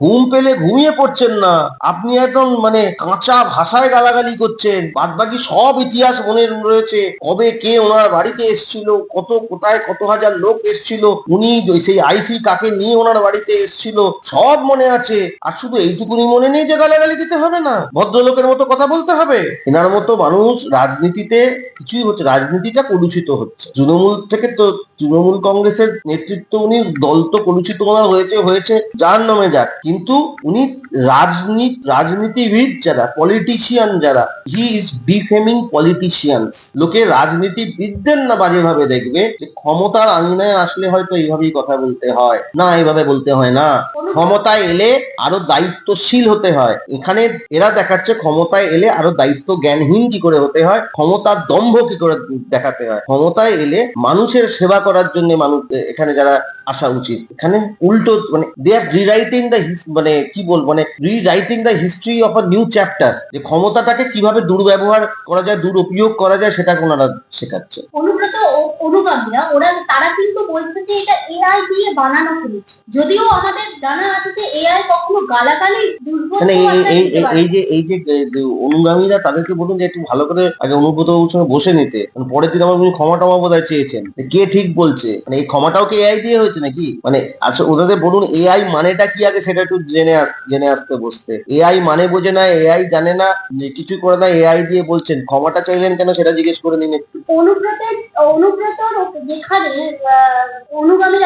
ঘুম পেলে ঘুমিয়ে পড়ছেন না। আপনি একদম মানে কাঁচা ভাষায় গালাগালি করছেন। বাদ বাকি সব ইতিহাস মনে রয়েছে। কবে কে ওনার বাড়িতে এসেছিল, কত কোথায় কত হাজার লোক এসেছিল, উনি সেই আইসি কাকে নিয়ে ওনার বাড়িতে এসেছিল, সব মনে আছে। আর শুধু এইটুকুনি মনে নেই যে গালাগালি দিতে হবে না। ভদ্রলোকের মতো কথা বলতে হবে। এনার মতো মানুষ রাজনীতিতে কিছুই হচ্ছে, রাজনীতিটা কলুষিত হচ্ছে। তৃণমূল থেকে তো তৃণমূল কংগ্রেসের নেতৃত্ব উনি দল তো কলুষিত ওনার হয়েছে হয়েছে যার নামে যাক। কিন্তু উনি রাজনীতি রাজনীতিবিদ যারা পলিটিশিয়ান যারা হি ইজ ডিফেমিং পলিটিশিয়ানস লোকে রাজনীতিবিদদের না বাজেভাবে দেখবে যে ক্ষমতার আঙিনায় আসলে হয়তো এইভাবেই কথা বলতে হয়। না এইভাবে বলতে হয় না। ক্ষমতায় এলে আরও দায়িত্বশীল হতে হয়। এখানে এরা দেখাচ্ছে ক্ষমতায় এলে আরও দায়িত্ব জ্ঞানহীন কি করে হতে হয় ক্ষমতার দম্ভ কি করে দেখাতে হয়। ক্ষমতায় এলে মানুষের সেবা করার জন্য মানুষ এখানে যারা আসা উচিত। এখানে উল্টো মানে দে আর রিরাইটিং দ্য মানে কি বল মানে rewriting the history of a new chapter যে ক্ষমতাটাকে কীভাবে দুর্ব্যবহার করা যায় দুরুপয়োগ করা যায় সেটা ওনারা শেখাচ্ছে। অনুব্রত অনুগামীরা ওরা তারা কিন্তু বলছে যে এটা এআই দিয়ে বানানো হয়েছে। যদিও আমাদের জানা আছে যে এআই কখনো গালাগালি মানে এই এই এই- যে এই যে অনুগামীরা তাদেরকে বলুন যে একটু ভালো করে আগে অনুব্রত সঙ্গে বসে নিতে মানে পরের দিন আমার উনি ক্ষমা টমা বোধ চেয়েছেন। কে ঠিক বলছে? মানে এই ক্ষমাটাও কি এআই দিয়ে হয়েছে? নাকি? মানে আচ্ছা ওদের বলুন এআই মানেটা কি আগে সেটা একটু জেনে জেনে আসতে বসতে। এআই মানে বোঝে না এআই জানে না কিছু করে না এআই দিয়ে বলছেন। ক্ষমাটা চাইলেন কেন সেটা জিজ্ঞেস করে নিন একটু। অনুব্রতের, অনুব্রতর যেখানে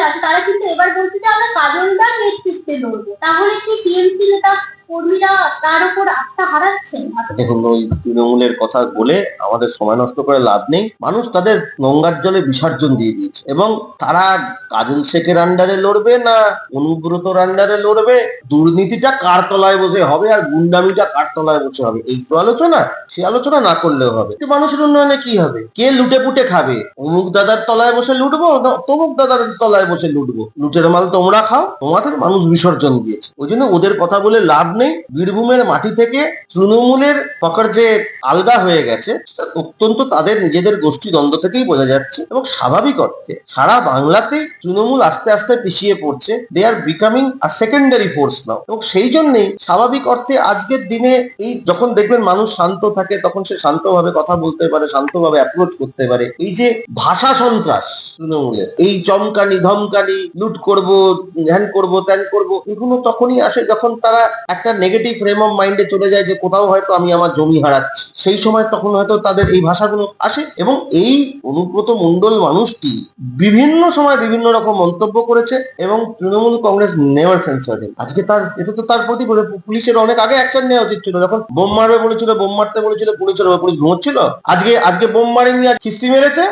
আছে তারা কিন্তু এবার বলছে যে আমরা কাজলদার নেতৃত্বে লড়বো। তাহলে কি টিএমসি নেতা তৃণমূলের কথা বলে আমাদের সময় নষ্ট করে লাভ নেই। মানুষ তাদের গঙ্গার জলে বিসর্জন দিয়ে দিয়েছে। এবং তারা কাজল শেখের আন্ডারে লড়বে না অনুব্রতর আন্ডারে লড়বে? দুর্নীতিটা কার তলায় বসে হবে আর গুন্ডামিটা কার তলায় বসে হবে? এই তো আলোচনা। সে আলোচনা না করলেও হবে। মানুষের উন্নয়নে কি হবে? কে লুটে পুটে খাবে? অমুক দাদার তলায় বসে লুটবো না তমুক দাদার তলায় বসে লুটবো? লুটের মাল তোমরা খাও। তোমাদের মানুষ বিসর্জন দিয়েছে। ওই জন্য ওদের কথা বলে লাভ নেই বীরভূমের মাটি থেকে তৃণমূলের পকার যে আলগা হয়ে গেছে অত্যন্ত তাদের নিজেদের গোষ্ঠী দ্বন্দ্ব থেকেই বোঝা যাচ্ছে এবং স্বাভাবিক অর্থে সারা বাংলাতেই তৃণমূল আস্তে আস্তে পিছিয়ে পড়ছে। They are becoming a secondary force now এবং সেই জন্যেই স্বাভাবিক অর্থে আজকের দিনে এই যখন দেখবেন মানুষ শান্ত থাকে, তখন সে শান্তভাবে কথা বলতে পারে, শান্তভাবে অ্যাপ্রোচ করতে পারে। এই যে ভাষা সন্ত্রাস তৃণমূলের। এই চমকানি, ধমকানি, লুট করব ধ্যান করব, ত্যান করব, এগুলো তখনই আসে যখন তারা একটা নেগেটিভ ফ্রেম অফ মাইন্ডে চলে যায় যে কোথাও হয়তো আমি আমার জমি হারাচ্ছি। সেই সময় তখন হয়তো তাদের এই ভাষাগুলো আসে এবং এই অনুব্রত মন্ডল মানুষটি বিভিন্ন সময় বিভিন্ন রকম মন্তব্য করেছে এবং তৃণমূল কংগ্রেস নেভার সেন্সার আজকে তার, এটা তো তার প্রতি পুলিশের অনেক আগে অ্যাকশন নেওয়া উচিত ছিল। যখন বোম মারবে বলেছিল, বোম মারতে বলেছিল, পুলিশের পুলিশ ঘুমোচ্ছিল। আজকে আজকে বোম মারেনি আর খিস্তি মেরেছে।